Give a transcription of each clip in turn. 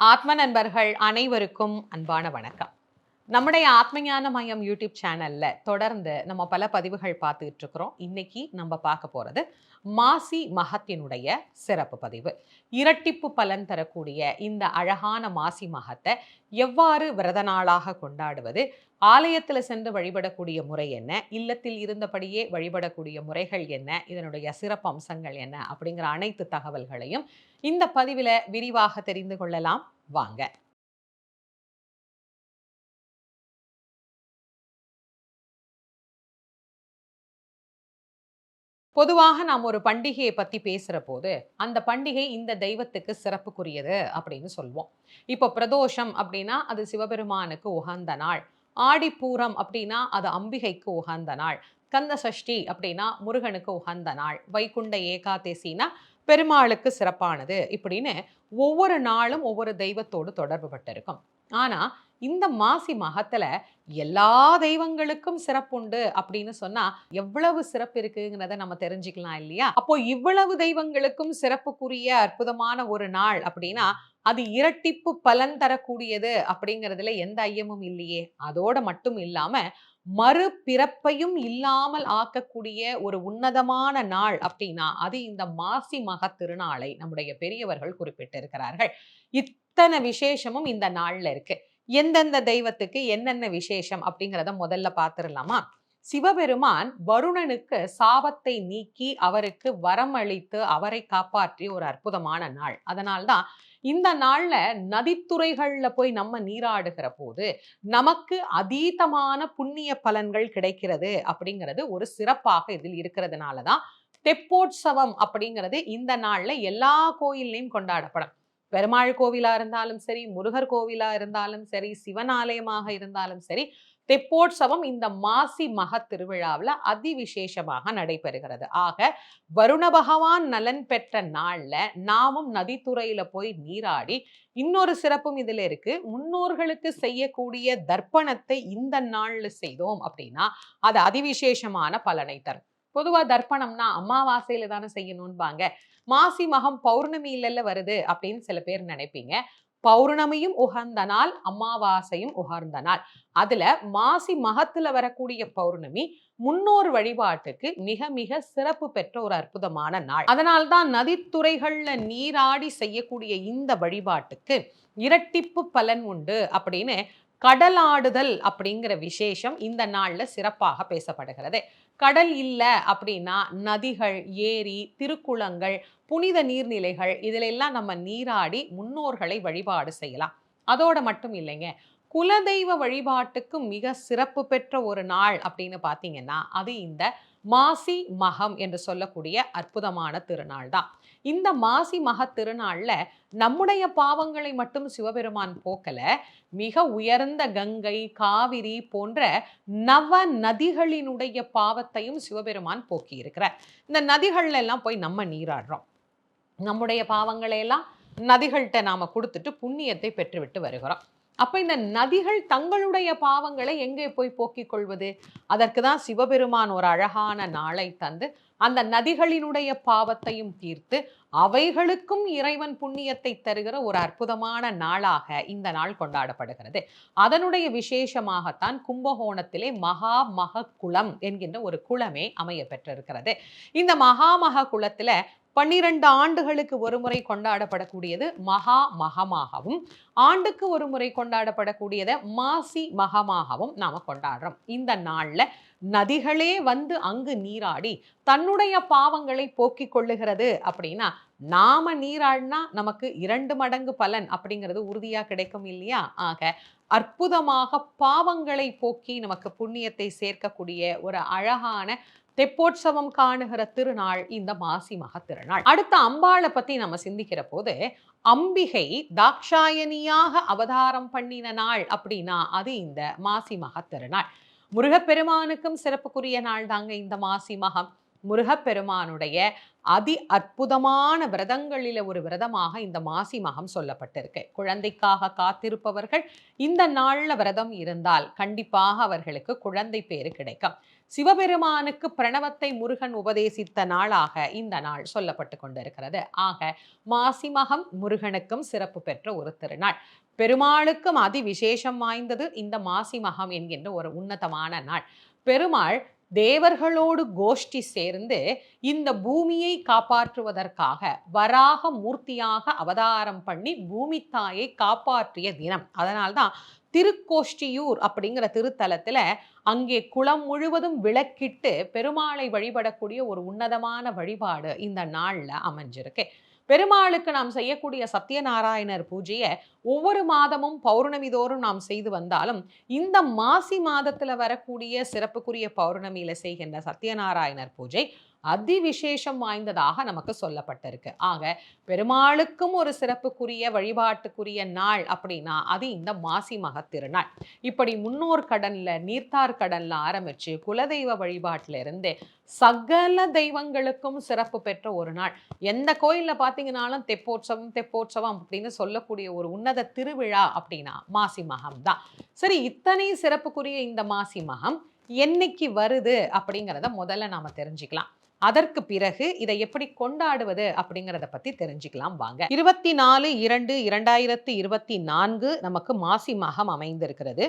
ஆத்ம நண்பர்கள் அனைவருக்கும் அன்பான வணக்கம். நம்முடைய ஆத்மஞான மையம் யூடியூப் சேனல்ல தொடர்ந்து நம்ம பல பதிவுகள் பார்த்துக்கிட்டு இருக்கிறோம். இன்னைக்கு நம்ம பார்க்க போறது மாசி மகத்தினுடைய சிறப்பு பதிவு. இரட்டிப்பு பலன் தரக்கூடிய இந்த அழகான மாசி மகத்தை எவ்வாறு விரத நாளாக கொண்டாடுவது ஆலயத்தில் சென்று வழிபடக்கூடிய முறை என்ன இல்லத்தில் இருந்தபடியே வழிபடக்கூடிய முறைகள் என்ன இதனுடைய சிறப்பு அம்சங்கள் என்ன அப்படிங்கிற அனைத்து தகவல்களையும் இந்த பதிவில் விரிவாக தெரிந்து கொள்ளலாம். வாங்க. பொதுவாக நாம் ஒரு பண்டிகையை பத்தி பேசுற போது அந்த பண்டிகை இந்த தெய்வத்துக்கு சிறப்புக்குரியது அப்படின்னு சொல்வோம். இப்போ பிரதோஷம் அப்படின்னா அது சிவபெருமானுக்கு உகந்த நாள். ஆடிப்பூரம் அப்படின்னா அது அம்பிகைக்கு உகந்த நாள். கந்த சஷ்டி அப்படின்னா முருகனுக்கு உகந்த நாள். வைகுண்ட ஏகாதேசினா பெருமாளுக்கு சிறப்பானது இப்படின்னு ஒவ்வொரு நாளும் ஒவ்வொரு தெய்வத்தோடு தொடர்பு பட்டிருக்கும். ஆனா இந்த மாசி மகத்தில் எல்லா தெய்வங்களுக்கும் சிறப்புண்டு அப்படின்னு சொன்னா எவ்வளவு சிறப்பு இருக்குங்கிறத நம்ம தெரிஞ்சுக்கலாம் இல்லையா? அப்போ இவ்வளவு தெய்வங்களுக்கும் சிறப்புக்குரிய அற்புதமான ஒரு நாள் அப்படின்னா அது இரட்டிப்பு பலன் தரக்கூடியது அப்படிங்கிறதுல எந்த ஐயமும் இல்லையே. அதோட மட்டும் இல்லாம மறுபிறப்பையும் இல்லாமல் ஆக்கக்கூடிய ஒரு உன்னதமான நாள் அப்படின்னா அது இந்த மாசி மக திருநாளை நம்முடைய பெரியவர்கள் குறிப்பிட்டிருக்கிறார்கள். இத்தனை விசேஷமும் இந்த நாள்ல இருக்கு. எந்தெந்த தெய்வத்துக்கு என்னென்ன விசேஷம் அப்படிங்கிறத முதல்ல பார்த்துடலாமா? சிவபெருமான் வருணனுக்கு சாபத்தை நீக்கி அவருக்கு வரம் அளித்து அவரை காப்பாற்றிய ஒரு அற்புதமான நாள். அதனால்தான் இந்த நாள்ல நதித்துறைகள்ல போய் நம்ம நீராடுகிற போது நமக்கு அதீதமான புண்ணிய பலன்கள் கிடைக்கிறது அப்படிங்கிறது ஒரு சிறப்பாக இதில் இருக்கிறதுனால தான் தெப்போற்சவம் அப்படிங்கிறது இந்த நாள்ல எல்லா கோயில்லையும் கொண்டாடப்படும். பெருமாள் கோவிலா இருந்தாலும் சரி முருகர் கோவிலா இருந்தாலும் சரி சிவன் ஆலயமாக இருந்தாலும் சரி தெப்போற்சவம் இந்த மாசி மக திருவிழாவில் அதிவிசேஷமாக நடைபெறுகிறது. ஆக வருண பகவான் நலன் பெற்ற நாள்ல நாமும் நதித்துறையில போய் நீராடி இன்னொரு சிறப்பும் இதுல இருக்கு. முன்னோர்களுக்கு செய்யக்கூடிய தர்ப்பணத்தை இந்த நாள்ல செய்தோம் அப்படின்னா அது அதிவிசேஷமான பலனை தரும். பொதுவா தர்ப்பணம்னா அமாவாசையில தானே செய்யணும்பாங்க. மாசி மகம் பௌர்ணமியில வருது அப்படின்னு சில பேர் நினைப்பீங்க. பௌர்ணமியும் உகந்த நாள் அமாவாசையும் உகர்ந்த நாள். அதுல மாசி மகத்துல வரக்கூடிய பௌர்ணமி முன்னோர் வழிபாட்டுக்கு மிக மிக சிறப்பு பெற்ற ஒரு அற்புதமான நாள். அதனால்தான் நதித்துறைகள்ல நீராடி செய்யக்கூடிய இந்த வழிபாட்டுக்கு இரட்டிப்பு பலன் உண்டு அப்படின்னு கடலாடுதல் அப்படிங்கிற விசேஷம் இந்த நாள்ல சிறப்பாக பேசப்படுகிறது. கடல் இல்லை அப்படின்னா நதிகள் ஏரி திருக்குளங்கள் புனித நீர்நிலைகள் இதில் எல்லாம் நம்ம நீராடி முன்னோர்களை வழிபாடு செய்யலாம். அதோட மட்டும் இல்லைங்க. குலதெய்வ வழிபாட்டுக்கு மிக சிறப்பு பெற்ற ஒரு நாள் அப்படின்னு பார்த்தீங்கன்னா அது இந்த மாசி மகம் என்று சொல்லக்கூடிய அற்புதமான திருநாள் தான் இந்த மாசி மக திருநாளில் நம்முடைய பாவங்களை மட்டும் சிவபெருமான் போக்கல. மிக உயர்ந்த கங்கை காவிரி போன்ற நவ நதிகளினுடைய பாவத்தையும் சிவபெருமான் போக்கி இருக்கிறார் இந்த நதிகள்ல எல்லாம் போய் நம்ம நீராடுறோம். நம்முடைய பாவங்களையெல்லாம் நதிகள்கிட்ட நாம கொடுத்துட்டு புண்ணியத்தை பெற்றுவிட்டு வருகிறோம். அப்போ இந்த நதிகள் தங்களுடைய பாவங்களை எங்கே போய் போக்கிக் கொள்வது? அதற்கு தான் சிவபெருமான் ஒரு அழகான நாளை தந்து அந்த நதிகளினுடைய பாவத்தையும் தீர்த்து அவைகளுக்கும் இறைவன் புண்ணியத்தை தருகிற ஒரு அற்புதமான நாளாக இந்த நாள் கொண்டாடப்படுகிறது. அதனுடைய விசேஷமாகத்தான் கும்பகோணத்திலே மகா மக குளம் என்கின்ற ஒரு குளமே அமைய பெற்றிருக்கிறது. இந்த மகாமக குளத்துல பன்னிரண்டு ஆண்டுகளுக்கு ஒரு முறை கொண்டாடப்படக்கூடியது மகா மகமாகவும் ஆண்டுக்கு ஒரு முறை கொண்டாடப்படக்கூடியதை மாசி மகமாகவும் நாம் கொண்டாடுறோம். இந்த நாளில் நதிகளே வந்து அங்கு நீராடி தன்னுடைய பாவங்களை போக்கிக் கொள்ளுகிறது அப்படின்னா நாம நீராடினா நமக்கு இரண்டு மடங்கு பலன் அப்படிங்கிறது உறுதியாக கிடைக்கும் இல்லையா? ஆக அற்புதமாக பாவங்களை போக்கி நமக்கு புண்ணியத்தை சேர்க்கக்கூடிய ஒரு அழகான தெப்போற்சவம் காணுகிற திருநாள் இந்த மாசி மக திருநாள் அடுத்த அம்பாளை பத்தி நம்ம சிந்திக்கிற போது அம்பிகை தாக்ஷாயணியாக அவதாரம் பண்ணின நாள் அப்படின்னா அது இந்த மாசி மக திருநாள் முருகப்பெருமானுக்கும் சிறப்புக்குரிய நாள் தாங்க இந்த மாசி மகம். முருகப்பெருமானுடைய அதி அற்புதமான விரதங்களில ஒரு விரதமாக இந்த மாசி மகம் சொல்லப்பட்டிருக்கு. குழந்தைக்காக காத்திருப்பவர்கள் இந்த நாள்ல விரதம் இருந்தால் கண்டிப்பாக அவர்களுக்கு குழந்தை பேரு கிடைக்கும். சிவபெருமானுக்கு பிரணவத்தை முருகன் உபதேசித்த நாளாக இந்த நாள் சொல்லப்பட்டு கொண்டிருக்கிறது. ஆக மாசி மகம் முருகனுக்கும் சிறப்பு பெற்ற ஒரு திருநாள். பெருமாளுக்கும் அதி விசேஷம் வாய்ந்தது இந்த மாசி மகம் என்கின்ற ஒரு உன்னதமான நாள். பெருமாள் தேவர்களோடு கோஷ்டி சேர்ந்து இந்த பூமியை காப்பாற்றுவதற்காக வராக மூர்த்தியாக அவதாரம் பண்ணி பூமி தாயை காப்பாற்றிய தினம். அதனால்தான் திருக்கோஷ்டியூர் அப்படிங்கிற திருத்தலத்தில் அங்கே குளம் முழுவதும் விளக்கிட்டு பெருமாளை வழிபடக்கூடிய ஒரு உன்னதமான வழிபாடு இந்த நாளில் அமைஞ்சிருக்கு. பெருமாளுக்கு நாம் செய்யக்கூடிய சத்யநாராயணர் பூஜையை ஒவ்வொரு மாதமும் பௌர்ணமி தோறும் நாம் செய்து வந்தாலும் இந்த மாசி மாதத்தில் வரக்கூடிய சிறப்புக்குரிய பௌர்ணமியில் செய்கின்ற சத்யநாராயணர் பூஜை அதி விசேஷம் வாய்ந்ததாக நமக்கு சொல்லப்பட்டிருக்கு. ஆக பெருமாளுக்கும் ஒரு சிறப்புக்குரிய வழிபாட்டுக்குரிய நாள் அப்படின்னா அது இந்த மாசி மக திருநாள் இப்படி முன்னோர் கடன்ல நீர்த்தார் கடன்ல ஆரம்பிச்சு குலதெய்வ வழிபாட்டில இருந்து சகல தெய்வங்களுக்கும் சிறப்பு பெற்ற ஒரு நாள். எந்த கோயிலில் பாத்தீங்கன்னாலும் தெப்போற்சவம் தெப்போற்சவம் அப்படின்னு சொல்லக்கூடிய ஒரு உன்னத திருவிழா அப்படின்னா மாசி மகம் தான் சரி இத்தனை சிறப்புக்குரிய இந்த மாசி மகம் என்னைக்கு வருது அப்படிங்கிறத முதல்ல நாம் தெரிஞ்சுக்கலாம். அதற்கு பிறகு இதை எப்படி கொண்டாடுவது அப்படிங்கிறத பத்தி தெரிஞ்சுக்கலாம் வாங்க. இருபத்தி நாலு இரண்டு இரண்டாயிரத்தி இருபத்தி நான்கு நமக்கு மாசி மாகம் அமைந்திருக்கிறது.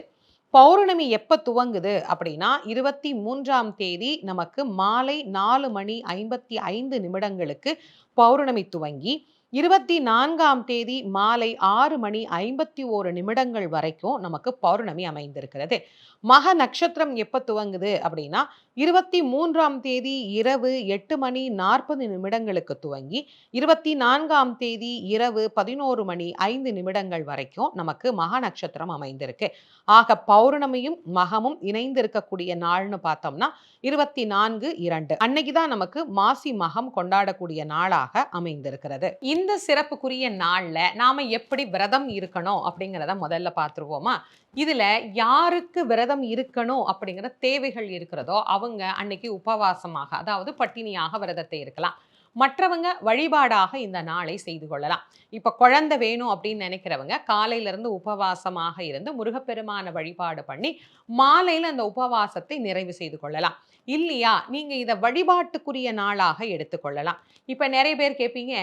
பௌர்ணமி எப்போ துவங்குது அப்படின்னா இருபத்தி மூன்றாம் தேதி நமக்கு மாலை நாலு மணி ஐம்பத்தி ஐந்து நிமிடங்களுக்கு பௌர்ணமி துவங்கி இருபத்தி நான்காம் தேதி மாலை ஆறு மணி ஐம்பத்தி ஓரு நிமிடங்கள் வரைக்கும் நமக்கு பௌர்ணமி அமைந்திருக்கிறது. மக நட்சத்திரம் எப்போ துவங்குது அப்படின்னா இருபத்தி மூன்றாம் தேதி இரவு எட்டு மணி நாற்பது நிமிடங்களுக்கு துவங்கி இருபத்தி நான்காம் தேதி இரவு பதினோரு மணி ஐந்து நிமிடங்கள் வரைக்கும் நமக்கு மக நட்சத்திரம் அமைந்திருக்கு. ஆக பௌர்ணமியும் மகமும் இணைந்திருக்கக்கூடிய நாள்னு பார்த்தோம்னா இருபத்தி நான்கு இரண்டு. அன்னைக்கு தான் நமக்கு மாசி மகம் கொண்டாடக்கூடிய நாளாக அமைந்திருக்கிறது. இந்த இந்த சிறப்புக்குரிய நாள்ல நாம எப்படி விரதம் இருக்கணும் அப்படிங்கிறத முதல்ல பார்த்துருவோமா? இதுல யாருக்கு விரதம் இருக்கணும் அப்படிங்கிற தேவைகள் இருக்கிறதோ அவங்க அன்னைக்கு உபவாசமாக அதாவது பட்டினியாக விரதத்தை இருக்கலாம். மற்றவங்க வழிபாடாக இந்த நாளை செய்து கொள்ளலாம். இப்போ குழந்தை வேணும் அப்படின்னு நினைக்கிறவங்க காலையிலிருந்து உபவாசமாக இருந்து முருகப்பெருமான வழிபாடு பண்ணி மாலையில் அந்த உபவாசத்தை நிறைவு செய்து கொள்ளலாம். இல்லையா? நீங்கள் இதை வழிபாட்டுக்குரிய நாளாக எடுத்துக்கொள்ளலாம் இப்போ நிறைய பேர் கேட்பீங்க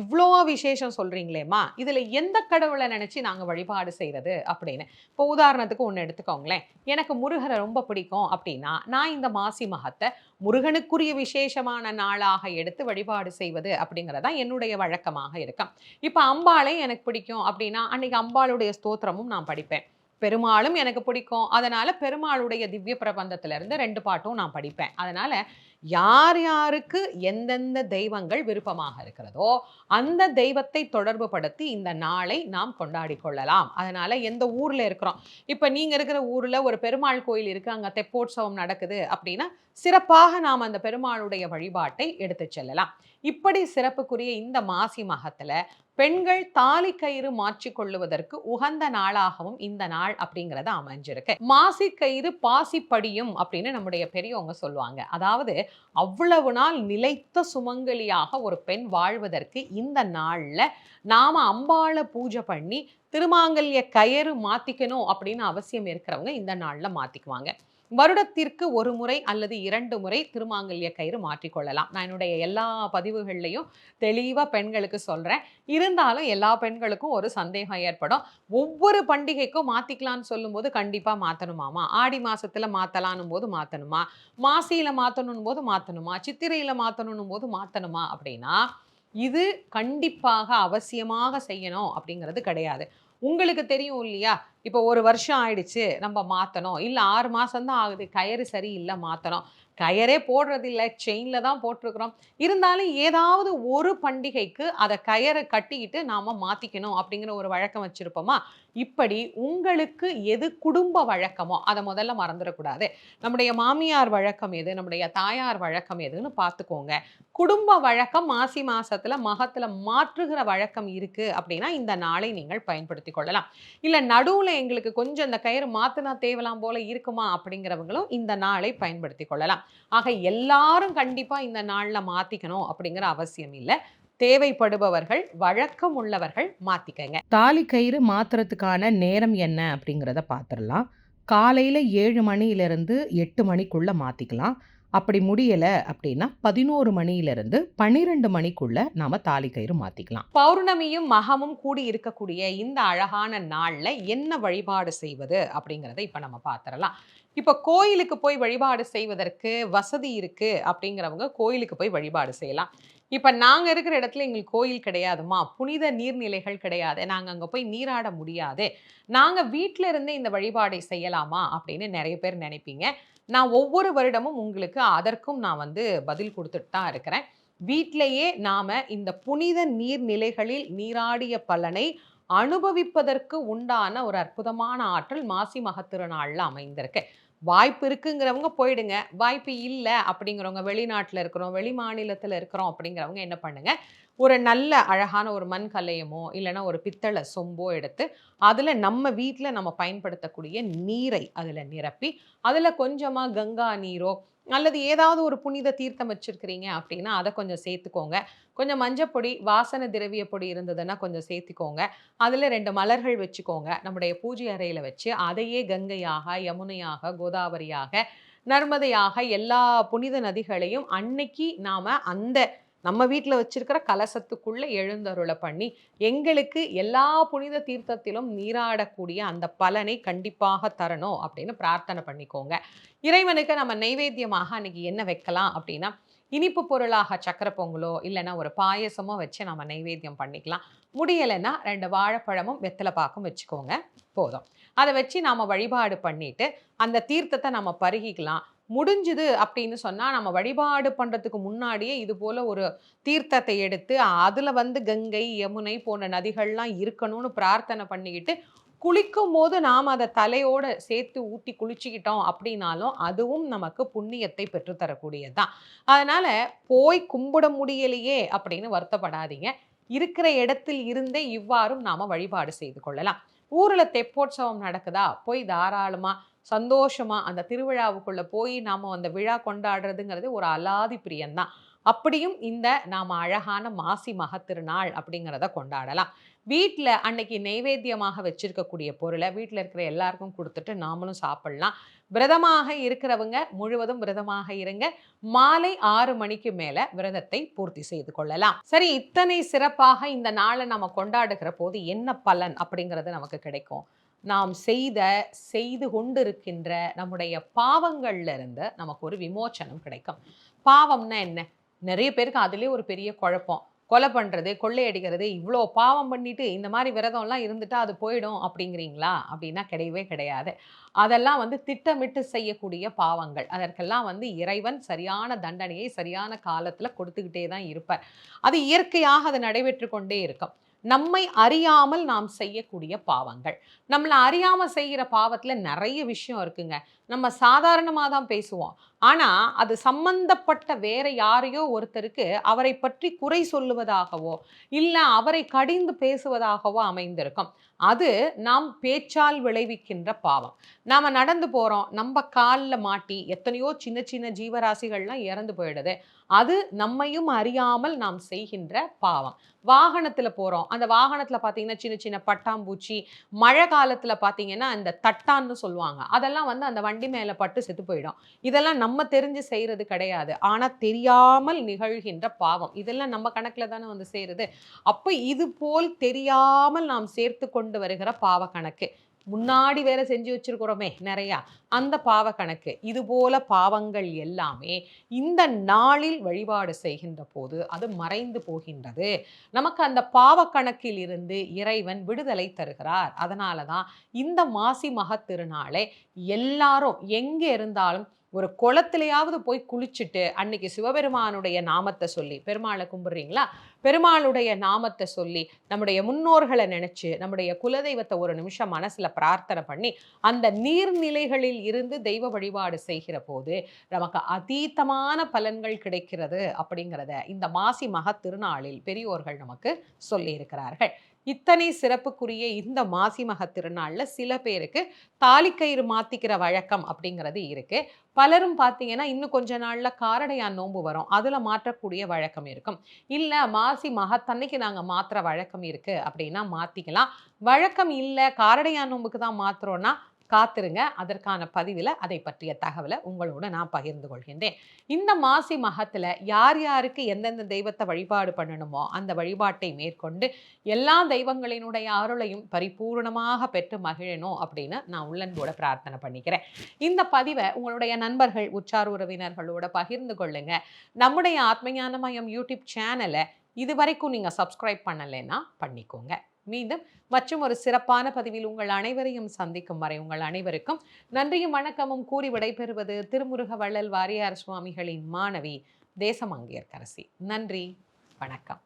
இவ்வளோ விசேஷம் சொல்கிறீங்களேம்மா இதில் எந்த கடவுளை நினச்சி நாங்கள் வழிபாடு செய்கிறது அப்படின்னு. இப்போ உதாரணத்துக்கு ஒன்று எடுத்துக்கோங்களேன். எனக்கு முருகரை ரொம்ப பிடிக்கும் அப்படின்னா நான் இந்த மாசி மகத்தை முருகனுக்குரிய விசேஷமான நாளாக எடுத்து வழிபாடு செய்வது அப்படிங்கிறதான் என்னுடைய வழக்கமாக இருக்கும். இப்போ அம்பாளை எனக்கு பிடிக்கும் அப்படின்னா அன்னைக்கு அம்பாளுடைய ஸ்தோத்திரமும் நான் படிப்பேன். பெருமாளும் எனக்கு பிடிக்கும். அதனால பெருமாளுடைய திவ்ய பிரபந்தத்துல இருந்து ரெண்டு பாட்டும் நான் படிப்பேன். அதனால யார் யாருக்கு எந்தெந்த தெய்வங்கள் விருப்பமாக இருக்கிறதோ அந்த தெய்வத்தை தொடர்பு படுத்தி இந்த நாளை நாம் கொண்டாடி கொள்ளலாம். அதனால் எந்த ஊரில் இருக்கிறோம்? இப்போ நீங்கள் இருக்கிற ஊரில் ஒரு பெருமாள் கோயில் இருக்குது அங்கே தெப்போற்சவம் நடக்குது அப்படின்னா சிறப்பாக நாம் அந்த பெருமாளுடைய வழிபாட்டை எடுத்து செல்லலாம். இப்படி சிறப்புக்குரிய இந்த மாசி மகத்தில் பெண்கள் தாலி கயிறு மாற்றி கொள்ளுவதற்கு உகந்த நாளாகவும் இந்த நாள் அப்படிங்கிறத அமைஞ்சிருக்கு. மாசி கயிறு பாசி படியும் அப்படின்னு நம்முடைய பெரியவங்க சொல்லுவாங்க. அதாவது அவ்வளவு நாள் நிலைத்த சுமங்கலியாக ஒரு பெண் வாழ்வதற்கு இந்த நாள்ல நாம அம்பாளை பூஜை பண்ணி திருமாங்கல்ய கயிறு மாத்திக்கணும் அப்படின்னு அவசியம் இருக்கிறவங்க இந்த நாள்ல மாத்திக்குவாங்க. வருடத்திற்கு ஒரு முறை அல்லது இரண்டு முறை திருமாங்கல்ய கயிறு மாற்றிக்கொள்ளலாம். நான் என்னுடைய எல்லா பதிவுகள்லையும் தெளிவாக பெண்களுக்கு சொல்கிறேன் இருந்தாலும் எல்லா பெண்களுக்கும் ஒரு சந்தேகம் ஏற்படும். ஒவ்வொரு பண்டிகைக்கும் மாற்றிக்கலான்னு சொல்லும்போது கண்டிப்பாக மாற்றணுமாமா ஆடி மாதத்தில் மாற்றலான்னும் போது மாற்றணுமா மாசியில் மாற்றணும் போது மாற்றணுமா சித்திரையில் மாற்றணும் போது மாற்றணுமா அப்படின்னா இது கண்டிப்பாக அவசியமாக செய்யணும் அப்படிங்கிறது கிடையாது. உங்களுக்கு தெரியும் இல்லையா? இப்போ ஒரு வருஷம் ஆயிடுச்சு நம்ம மாற்றணும் இல்லை ஆறு மாதம்தான் ஆகுது. கயிறு சரியில்லை மாற்றணும் கயரே போடுறதில்ல செயினில் தான் போட்டிருக்கிறோம். இருந்தாலும் ஏதாவது ஒரு பண்டிகைக்கு அதை கயரை கட்டிக்கிட்டு நாம் மாற்றிக்கணும் அப்படிங்கிற ஒரு வழக்கம் வச்சுருப்போமா? இப்படி உங்களுக்கு எது குடும்ப வழக்கமோ அதை முதல்ல மறந்துடக்கூடாது. நம்முடைய மாமியார் வழக்கம் எது நம்முடைய தாயார் வழக்கம் எதுன்னு பார்த்துக்கோங்க. குடும்ப வழக்கம் மாசி மாசத்துல மகத்துல மாற்றுகிற வழக்கம் இருக்கு அப்படின்னா இந்த நாளை நீங்கள் பயன்படுத்தி கொள்ளலாம். இல்லை நடுவில் எங்களுக்கு கொஞ்சம் இந்த கயிறு மாற்றினா தேவலாம் போல இருக்குமா அப்படிங்கிறவங்களும் இந்த நாளை பயன்படுத்தி கொள்ளலாம். ஆக எல்லாரும் கண்டிப்பா இந்த நாள்ல மாத்திக்கணும் அப்படிங்கிற அவசியம் இல்லை. தேவைப்படுபவர்கள் வழக்கம் உள்ளவர்கள் மாத்திக்கங்க. தாலி கயிறு மாத்துறதுக்கான நேரம் என்ன அப்படிங்கிறத பார்த்துடலாம் காலையில் ஏழு மணியிலிருந்து எட்டு மணிக்குள்ள மாற்றிக்கலாம் அப்படி முடியலை அப்படின்னா பதினோரு மணியிலிருந்து பன்னிரெண்டு மணிக்குள்ள நாம தாலி கயிறு மாற்றிக்கலாம் பௌர்ணமியும் மகமும் கூடி இருக்கக்கூடிய இந்த அழகான நாள்ல என்ன வழிபாடு செய்வது அப்படிங்கிறத இப்ப நம்ம பார்த்துடலாம் இப்போ கோயிலுக்கு போய் வழிபாடு செய்வதற்கு வசதி இருக்குது அப்படிங்கிறவங்க கோயிலுக்கு போய் வழிபாடு செய்யலாம். இப்போ நாங்கள் இருக்கிற இடத்துல எங்களுக்கு கோயில் கிடையாதுமா? புனித நீர்நிலைகள் கிடையாது. நாங்கள் அங்கே போய் நீராட முடியாது. நாங்கள் வீட்டில் இருந்தே இந்த வழிபாடை செய்யலாமா? அப்படின்னு நிறைய பேர் நினைப்பீங்க. நான் ஒவ்வொரு வருடமும் உங்களுக்கு அதற்கும் நான் வந்து பதில் கொடுத்துட்டு தான் இருக்கிறேன். வீட்டிலேயே நாம் இந்த புனித நீர்நிலைகளில் நீராடிய பலனை அனுபவிப்பதற்கு உண்டான ஒரு அற்புதமான ஆற்றல் மாசி மகத்திருநாளில் அமைந்திருக்கு. வாய்ப்பு இருக்குங்கிறவங்க போயிடுங்க. வாய்ப்பு இல்லை அப்படிங்கிறவங்க வெளிநாட்டில் இருக்கிறோம் வெளி மாநிலத்தில் இருக்கிறோம் அப்படிங்கிறவங்க என்ன பண்ணுங்கள் ஒரு நல்ல அழகான ஒரு மண் கலையமோ இல்லைன்னா ஒரு பித்தளை சொம்போ எடுத்து அதில் நம்ம வீட்டில் நம்ம பயன்படுத்தக்கூடிய நீரை அதில் நிரப்பி அதில் கொஞ்சமாக கங்கா நீரோ அல்லது ஏதாவது ஒரு புனித தீர்த்தம் வச்சிருக்கிறீங்க அப்படின்னா அதை கொஞ்சம் சேர்த்துக்கோங்க. கொஞ்சம் மஞ்சப்பொடி வாசன திரவிய பொடி இருந்ததுன்னா கொஞ்சம் சேர்த்துக்கோங்க. அதில் ரெண்டு மலர்கள் வச்சுக்கோங்க. நம்முடைய பூஜை அறையில் வச்சு அதையே கங்கையாக யமுனையாக கோதாவரியாக நர்மதையாக எல்லா புனித நதிகளையும் அன்னைக்கு நாம் அந்த நம்ம வீட்டில் வச்சிருக்கிற கலசத்துக்குள்ளே எழுந்தருளை பண்ணி எங்களுக்கு எல்லா புனித தீர்த்தத்திலும் நீராடக்கூடிய அந்த பலனை கண்டிப்பாக தரணும் அப்படின்னு பிரார்த்தனை பண்ணிக்கோங்க. இறைவனுக்கு நம்ம நைவேத்தியமாக அன்னைக்கு என்ன வைக்கலாம் அப்படின்னா இனிப்பு பொருளாக சக்கரை பொங்கலோ இல்லைன்னா ஒரு பாயசமோ வச்சு நம்ம நைவேத்தியம் பண்ணிக்கலாம். முடியலைன்னா ரெண்டு வாழைப்பழமும் வெத்தலை பாக்கும் வச்சுக்கோங்க. போதும். அதை வச்சு நாம் வழிபாடு பண்ணிட்டு அந்த தீர்த்தத்தை நம்ம பருகிக்கலாம். முடிஞ்சுது அப்படின்னு சொன்னால் நம்ம வழிபாடு பண்ணுறதுக்கு முன்னாடியே இது போல் ஒரு தீர்த்தத்தை எடுத்து அதில் வந்து கங்கை யமுனை போன்ற நதிகள்லாம் இருக்கணும்னு பிரார்த்தனை பண்ணிக்கிட்டு குளிக்கும் போது நாம் அதை தலையோடு சேர்த்து ஊற்றி குளிச்சுக்கிட்டோம் அப்படின்னாலும் அதுவும் நமக்கு புண்ணியத்தை பெற்றுத்தரக்கூடியது தான் அதனால் போய் கும்பிட முடியலையே அப்படின்னு வருத்தப்படாதீங்க. இருக்கிற இடத்தில் இருந்தே இவ்வாறும் நாம் வழிபாடு செய்து கொள்ளலாம். ஊரில் தெப்போற்சவம் நடக்குதா? போய் தாராளமாக சந்தோஷமாக அந்த திருவிழாவுக்குள்ளே போய் நாம அந்த விழா கொண்டாடுறதுங்கிறது ஒரு அலாதி பிரியம்தான். அப்படியும் இந்த நாம அழகான மாசி மகத்திருநாள் அப்படிங்கிறத கொண்டாடலாம். வீட்டில் அன்னைக்கு நைவேத்தியமாக வச்சிருக்கக்கூடிய பொருளை வீட்டில் இருக்கிற எல்லாருக்கும் கொடுத்துட்டு நாமளும் சாப்பிடலாம். விரதமாக இருக்கிறவங்க முழுவதும் விரதமாக இருங்க. மாலை ஆறு மணிக்கு மேலே விரதத்தை பூர்த்தி செய்து கொள்ளலாம். சரி இத்தனை சிறப்பாக இந்த நாளை நம்ம கொண்டாடுகிற போது என்ன பலன் அப்படிங்கிறது நமக்கு கிடைக்கும். நாம் செய்த செய்து கொண்டிருக்கின்ற நம்முடைய பாவங்கள்ல இருந்து நமக்கு ஒரு விமோச்சனம் கிடைக்கும். பாவம்னா என்ன? நிறைய பேருக்கு அதுலேயே ஒரு பெரிய குழப்பம். கொலை பண்ணுறது கொள்ளையடிக்கிறது இவ்வளோ பாவம் பண்ணிட்டு இந்த மாதிரி விரதம்லாம் இருந்துட்டா அது போயிடும் அப்படிங்கிறீங்களா? அப்படின்னா கிடையவே கிடையாது. அதெல்லாம் வந்து திட்டமிட்டு செய்யக்கூடிய பாவங்கள். அதற்கெல்லாம் வந்து இறைவன் சரியான தண்டனையை சரியான காலத்தில் கொடுத்துக்கிட்டே தான் இருப்பார். அது இயற்கையாக அது நடைபெற்று கொண்டே இருக்கும். நம்மை அறியாமல் நாம் செய்யக்கூடிய பாவங்கள். நம்மளை அறியாமல் செய்கிற பாவத்தில் நிறைய விஷயம் இருக்குங்க. நம்ம சாதாரணமாக தான் பேசுவோம். ஆனால் அது சம்பந்தப்பட்ட வேற யாரையோ ஒருத்தருக்கு அவரை பற்றி குறை சொல்லுவதாகவோ இல்லை அவரை கடிந்து பேசுவதாகவோ அமைந்திருக்கும். அது நாம் பேச்சால் விளைவிக்கின்ற பாவம். நாம் நடந்து போகிறோம் நம்ம காலில் மாட்டி எத்தனையோ சின்ன சின்ன ஜீவராசிகள்லாம் இறந்து போயிடுது. அது நம்மையும் அறியாமல் நாம் செய்கின்ற பாவம். வாகனத்தில் போகிறோம் அந்த வாகனத்தில் பார்த்தீங்கன்னா சின்ன சின்ன பட்டாம்பூச்சி மழை காலத்தில் பார்த்தீங்கன்னா இந்த தட்டான்னு சொல்லுவாங்க. அதெல்லாம் வந்து அந்த வண்டி மேலே பட்டு செத்து போயிடும். இதெல்லாம் நம்ம தெரிஞ்சு செய்கிறது கிடையாது. ஆனால் தெரியாமல் நிகழ்கின்ற பாவம். இதெல்லாம் நம்ம கணக்கில் தானே வந்து செய்கிறது அப்போ இது போல் தெரியாமல் நாம் சேர்த்து கொண்டு வருகிற பாவ கணக்கு. முன்னாடி வேற செஞ்சு வச்சிருக்கிறோமே நிறையா. அந்த பாவ கணக்கு இது போல பாவங்கள் எல்லாமே இந்த நாளில் வழிபாடு செய்கின்ற போது அது மறைந்து போகின்றது. நமக்கு அந்த பாவ கணக்கில் இருந்து இறைவன் விடுதலை தருகிறார். அதனால தான் இந்த மாசி மகத் திருநாளை எல்லாரும் எங்கே இருந்தாலும் ஒரு குளத்திலேயாவது போய் குளிச்சுட்டு அன்னைக்கு சிவபெருமானுடைய நாமத்தை சொல்லி பெருமாளை கும்பிட்றீங்களா? பெருமாளுடைய நாமத்தை சொல்லி நம்முடைய முன்னோர்களை நினச்சி நம்முடைய குலதெய்வத்தை ஒரு நிமிஷம் மனசில் பிரார்த்தனை பண்ணி அந்த நீர்நிலைகளில் இருந்து தெய்வ வழிபாடு செய்கிற போது நமக்கு அதீத்தமான பலன்கள் கிடைக்கிறது அப்படிங்கிறத இந்த மாசி மக திருநாளில் பெரியோர்கள் நமக்கு சொல்லியிருக்கிறார்கள். இத்தனை சிறப்புக்குரிய இந்த மாசி மக திருநாளில் சில பேருக்கு தாலிக்கயிறு மாற்றிக்கிற வழக்கம் அப்படிங்கிறது இருக்குது பலரும் பார்த்தீங்கன்னா இன்னும் கொஞ்ச நாளில் காரடையான் நோன்பு வரும். அதில் மாற்றக்கூடிய வழக்கம் இருக்கும். இல்லை மாசி மகத்தன்னைக்கு நாங்கள் மாற்றுற வழக்கம் இருக்குது அப்படின்னா மாற்றிக்கலாம் வழக்கம் இல்லை காரடையான் நோன்புக்கு தான் மாற்றுறோன்னா காத்திருங்க. அதற்கான பதிவில் அதை பற்றிய தகவலை உங்களோட நான் பகிர்ந்து கொள்கின்றேன். இந்த மாசி மகத்தில் யார் யாருக்கு எந்தெந்த தெய்வத்தை வழிபாடு பண்ணணுமோ அந்த வழிபாட்டை மேற்கொண்டு எல்லா தெய்வங்களினுடைய அருளையும் பரிபூர்ணமாக பெற்று மகிழணும் அப்படின்னு நான் உள்ளன்போட பிரார்த்தனை பண்ணிக்கிறேன். இந்த பதிவை உங்களுடைய நண்பர்கள் உற்றார் உறவினர்களோட பகிர்ந்து கொள்ளுங்க. நம்முடைய ஆத்மஞானமயம் யூடியூப் சேனலை இது வரைக்கும் நீங்கள் சப்ஸ்கிரைப் பண்ணலைன்னா பண்ணிக்கோங்க. மீண்டும் மற்றும் ஒரு சிறப்பான பதிவில் உங்கள் அனைவரையும் சந்திக்கும் வரை உங்கள் அனைவருக்கும் நன்றியும் வணக்கமும் கூறி விடைபெறுவது திருமுருக வள்ளல் வாரியார் சுவாமிகளின் மாணவி தேசமங்கையர்கரசி. நன்றி. வணக்கம்.